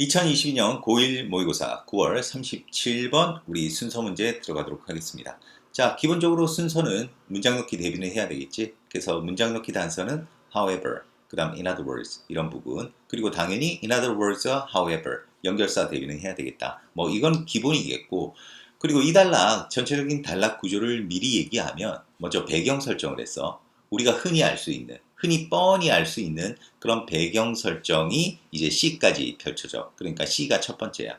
2022년 고1 모의고사 9월 37번 우리 순서 문제 들어가도록 하겠습니다. 자, 기본적으로 순서는 문장 넣기 대비는 해야 되겠지. 그래서 문장 넣기 단서는 however, 그 다음 in other words 이런 부분 그리고 당연히 in other words와 however 연결사 대비는 해야 되겠다. 뭐 이건 기본이겠고 그리고 이 단락 전체적인 단락 구조를 미리 얘기하면 먼저 배경 설정을 했어. 우리가 흔히 알 수 있는 흔히 뻔히 알 수 있는 그런 배경 설정이 이제 C까지 펼쳐져. 그러니까 C가 첫 번째야.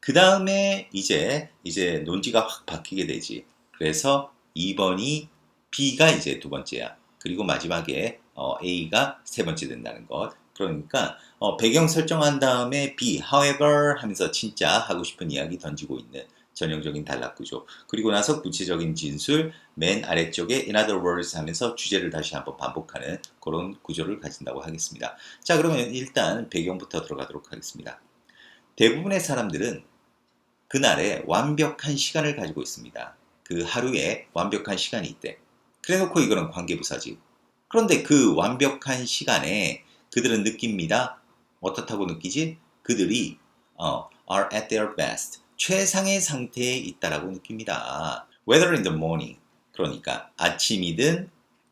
그 다음에 이제 이제 논지가 확 바뀌게 되지. 그래서 2번이 B가 이제 두 번째야. 그리고 마지막에 어, A가 세 번째 된다는 것. 그러니까 어, 배경 설정한 다음에 B, however 하면서 진짜 하고 싶은 이야기 던지고 있는 전형적인 단락 구조. 그리고 나서 구체적인 진술, 맨 아래쪽에 in other words 하면서 주제를 다시 한번 반복하는 그런 구조를 가진다고 하겠습니다. 자, 그러면 일단 배경부터 들어가도록 하겠습니다. 대부분의 사람들은 그날에 완벽한 시간을 가지고 있습니다. 그 하루에 완벽한 시간이 있대. 그래 놓고 이거는 관계부사지. 그런데 그 완벽한 시간에 그들은 느낍니다. 어떻다고 느끼지? 그들이 어, are at their best. 최상의 상태에 있다라고 느낍니다. Whether in the morning, 그러니까 아침이든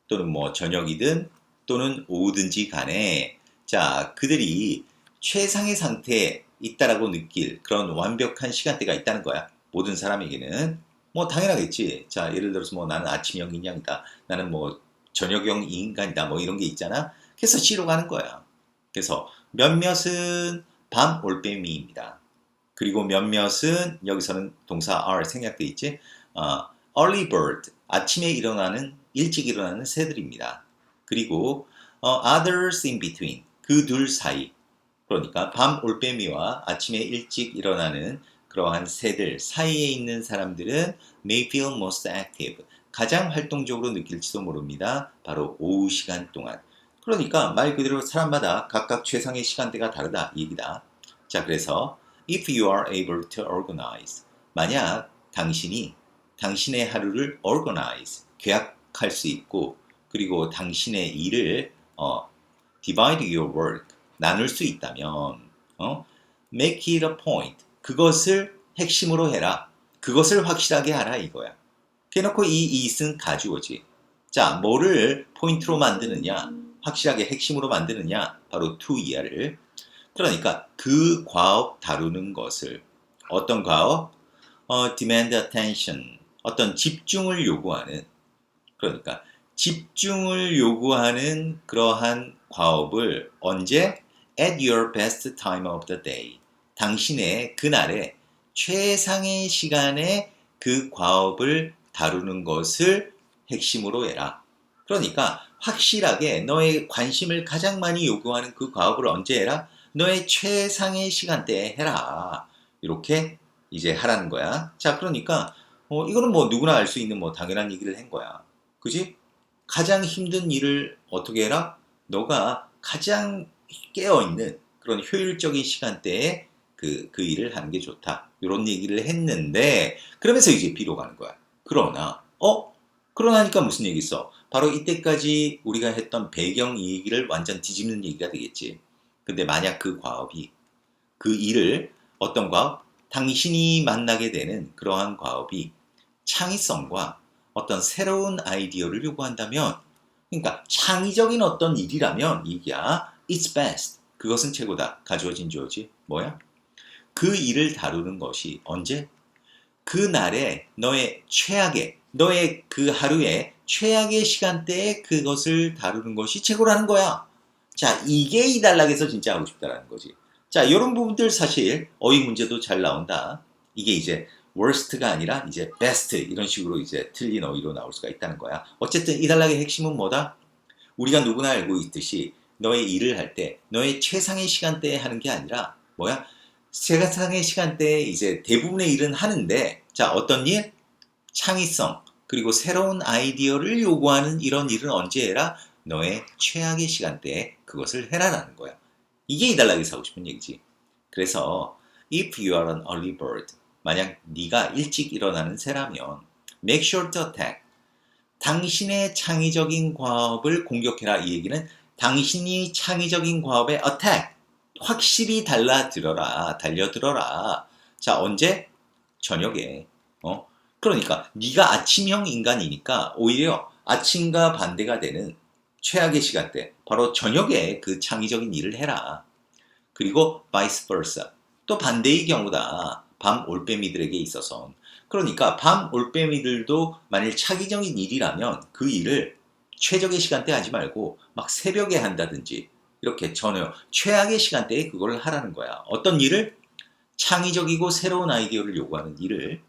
또는 뭐 저녁이든 또는 오후든지 간에 자 그들이 최상의 상태에 있다라고 느낄 그런 완벽한 시간대가 있다는 거야. 모든 사람에게는 뭐 당연하겠지. 자 예를 들어서 뭐 나는 아침형 인간이다. 나는 뭐 저녁형 인간이다. 뭐 이런 게 있잖아. 그래서 C로 가는 거야. 그래서 몇몇은 밤 올빼미입니다. 그리고 몇몇은 여기서는 동사 are 생략돼 있지. 어, early bird 아침에 일어나는 일찍 일어나는 새들입니다. 그리고 어, others in between 그 둘 사이 그러니까 밤 올빼미와 아침에 일찍 일어나는 그러한 새들 사이에 있는 사람들은 may feel most active 가장 활동적으로 느낄지도 모릅니다. 바로 오후 시간 동안. 그러니까 말 그대로 사람마다 각각 최상의 시간대가 다르다 이 얘기다. 자 그래서 if you are able to organize. 만약 당신이 당신의 하루를 organize 계약할 수 있고 그리고 당신의 일을 어, divide your work 나눌 수 있다면 어, make it a point. 그것을 핵심으로 해라. 그것을 확실하게 하라 이거야. 그래놓고 이 it은 가주어지. 자 뭐를 포인트로 만드느냐? 확실하게 핵심으로 만드느냐? 바로 to 이하를 그러니까 그 과업 다루는 것을 어떤 과업? 어, demand attention 어떤 집중을 요구하는 그러니까 집중을 요구하는 그러한 과업을 언제 at your best time of the day 당신의 그날의 최상의 시간에 그 과업을 다루는 것을 핵심으로 해라. 그러니까 확실하게 너의 관심을 가장 많이 요구하는 그 과업을 언제 해라? 너의 최상의 시간대에 해라. 이렇게 이제 하라는 거야. 자, 그러니까 어, 이거는 뭐 누구나 알 수 있는 뭐 당연한 얘기를 한 거야. 그지? 가장 힘든 일을 어떻게 해라? 너가 가장 깨어있는 그런 효율적인 시간대에 그, 그 일을 하는 게 좋다. 이런 얘기를 했는데, 그러면서 이제 B로 가는 거야. 그러나, 어? 그러나니까 무슨 얘기 있어? 바로 이때까지 우리가 했던 배경 얘기를 완전 뒤집는 얘기가 되겠지. 근데 만약 그 과업이, 그 일을, 어떤 과업? 당신이 만나게 되는 그러한 과업이 창의성과 어떤 새로운 아이디어를 요구한다면, 그러니까 창의적인 어떤 일이라면 이게야 it's best. 그것은 최고다. 가주어진 주어지. 뭐야? 그 일을 다루는 것이 언제? 그 날에 너의 최악의, 너의 그 하루의 최악의 시간대에 그것을 다루는 것이 최고라는 거야. 자, 이게 이 단락에서 진짜 하고 싶다라는 거지. 자, 이런 부분들 사실 어휘 문제도 잘 나온다. 이게 이제 worst가 아니라 이제 best 이런 식으로 이제 틀린 어휘로 나올 수가 있다는 거야. 어쨌든 이 단락의 핵심은 뭐다? 우리가 누구나 알고 있듯이 너의 일을 할 때 너의 최상의 시간대에 하는 게 아니라 뭐야? 최상의 시간대에 이제 대부분의 일은 하는데 자 어떤 일? 창의성 그리고 새로운 아이디어를 요구하는 이런 일은 언제 해라? 너의 최악의 시간대에 그것을 해라라는 거야. 이게 이 단락에서 하고 싶은 얘기지. 그래서 if you are an early bird 만약 네가 일찍 일어나는 새라면 make sure to attack 당신의 창의적인 과업을 공격해라 이 얘기는 당신이 창의적인 과업에 attack 확실히 달라들어라, 달려들어라. 자, 언제? 저녁에. 어? 그러니까 네가 아침형 인간이니까 오히려 아침과 반대가 되는 최악의 시간대, 바로 저녁에 그 창의적인 일을 해라. 그리고 vice versa. 또 반대의 경우다. 밤 올빼미들에게 있어서. 그러니까 밤 올빼미들도 만일 차기적인 일이라면 그 일을 최적의 시간대 하지 말고 막 새벽에 한다든지 이렇게 전혀 최악의 시간대에 그걸 하라는 거야. 어떤 일을 창의적이고 새로운 아이디어를 요구하는 일을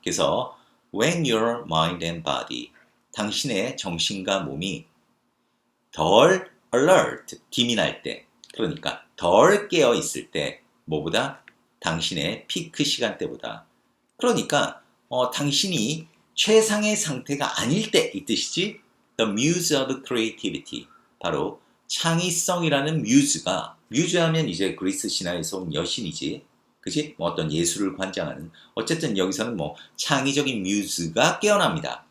그래서 when your mind and body 당신의 정신과 몸이 덜 alert 기민할 때. 그러니까 덜 깨어 있을 때 뭐보다 당신의 피크 시간대보다. 그러니까 어, 당신이 최상의 상태가 아닐 때 이 뜻이지 the muse of creativity. 바로 창의성이라는 뮤즈가 뮤즈하면 이제 그리스 신화에서 온 여신이지. 그지? 뭐 어떤 예술을 관장하는. 어쨌든 여기서는 뭐 창의적인 뮤즈가 깨어납니다.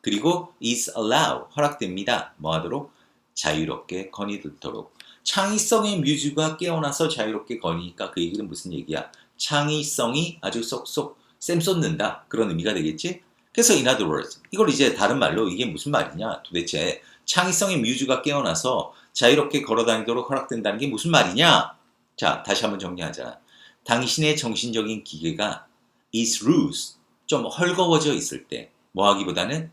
그리고 is allow 허락됩니다. 뭐 하도록 자유롭게 거니들도록. 창의성의 뮤즈가 깨어나서 자유롭게 거니까 그 얘기는 무슨 얘기야? 창의성이 아주 쏙쏙 쌤 쏟는다. 그런 의미가 되겠지? 그래서 in other words 이걸 이제 다른 말로 이게 무슨 말이냐? 도대체 창의성의 뮤즈가 깨어나서 자유롭게 걸어다니도록 허락된다는 게 무슨 말이냐? 자 다시 한번 정리하자. 당신의 정신적인 기계가 is loose 좀 헐거워져 있을 때 뭐하기보다는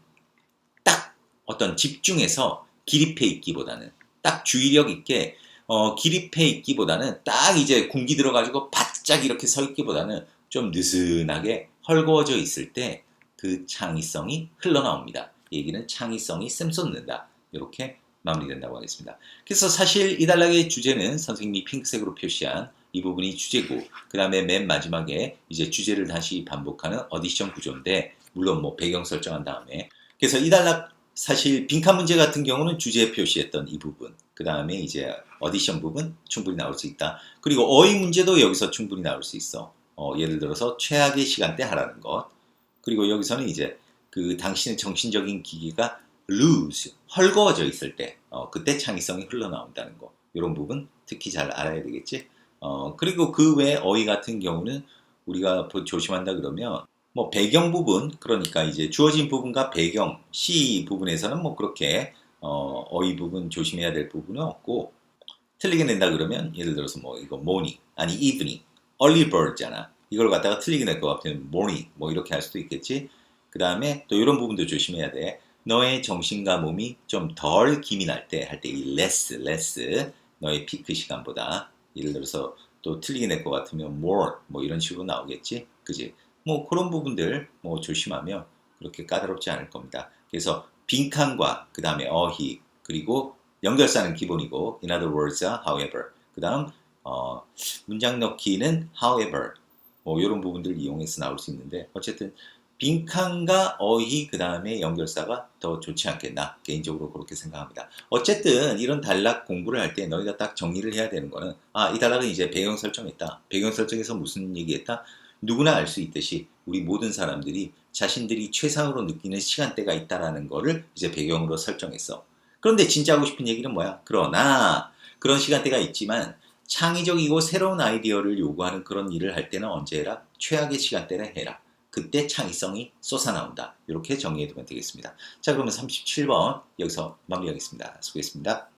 딱 어떤 집중해서 기립해 있기보다는 딱 주의력 있게 어, 기립해 있기보다는 딱 이제 군기 들어가지고 바짝 이렇게 서 있기보다는 좀 느슨하게 헐거워져 있을 때 그 창의성이 흘러나옵니다. 얘기는 창의성이 샘솟는다. 이렇게 마무리된다고 하겠습니다. 그래서 사실 이 단락의 주제는 선생님이 핑크색으로 표시한 이 부분이 주제고 그 다음에 맨 마지막에 이제 주제를 다시 반복하는 어디션 구조인데 물론 뭐 배경 설정한 다음에 그래서 이 단락 사실 빈칸 문제 같은 경우는 주제에 표시했던 이 부분 그 다음에 이제 어디션 부분 충분히 나올 수 있다. 그리고 어휘 문제도 여기서 충분히 나올 수 있어. 어, 예를 들어서 최악의 시간대 하라는 것. 그리고 여기서는 이제 그 당신의 정신적인 기기가 lose 헐거워져 있을 때 어, 그때 창의성이 흘러나온다는 거. 이런 부분 특히 잘 알아야 되겠지? 어, 그리고 그 외 어휘 같은 경우는 우리가 조심한다 그러면 뭐 배경 부분 그러니까 이제 주어진 부분과 배경 시 부분에서는 뭐 그렇게 어, 어휘 부분 조심해야 될 부분은 없고 틀리게 낸다 그러면 예를 들어서 뭐 이거 morning 아니 evening early bird잖아. 이걸 갖다가 틀리게 낼것 같으면 morning 뭐 이렇게 할 수도 있겠지. 그 다음에 또 이런 부분도 조심해야 돼. 너의 정신과 몸이 좀 덜 기민할 때 할 때 이 less less 너의 피크 시간보다 예를 들어서 또 틀리게 낼것 같으면 more 뭐 이런 식으로 나오겠지. 그지 뭐 그런 부분들 뭐 조심하면 그렇게 까다롭지 않을 겁니다 그래서 빈칸과 그 다음에 어휘 그리고 연결사는 기본이고 in other words, however 그 다음 어, 문장 넣기는 however 뭐 이런 부분들 이용해서 나올 수 있는데 어쨌든 빈칸과 어휘 그 다음에 연결사가 더 좋지 않겠나 개인적으로 그렇게 생각합니다. 어쨌든 이런 단락 공부를 할 때 너희가 딱 정리를 해야 되는 거는 아 이 단락은 이제 배경 설정했다. 배경 설정에서 무슨 얘기했다? 누구나 알 수 있듯이 우리 모든 사람들이 자신들이 최상으로 느끼는 시간대가 있다라는 거를 이제 배경으로 설정했어. 그런데 진짜 하고 싶은 얘기는 뭐야? 그러나 그런 시간대가 있지만 창의적이고 새로운 아이디어를 요구하는 그런 일을 할 때는 언제 해라? 최악의 시간대를 해라. 그때 창의성이 솟아나온다. 이렇게 정리해두면 되겠습니다. 자, 그러면 37번 여기서 마무리하겠습니다. 수고했습니다.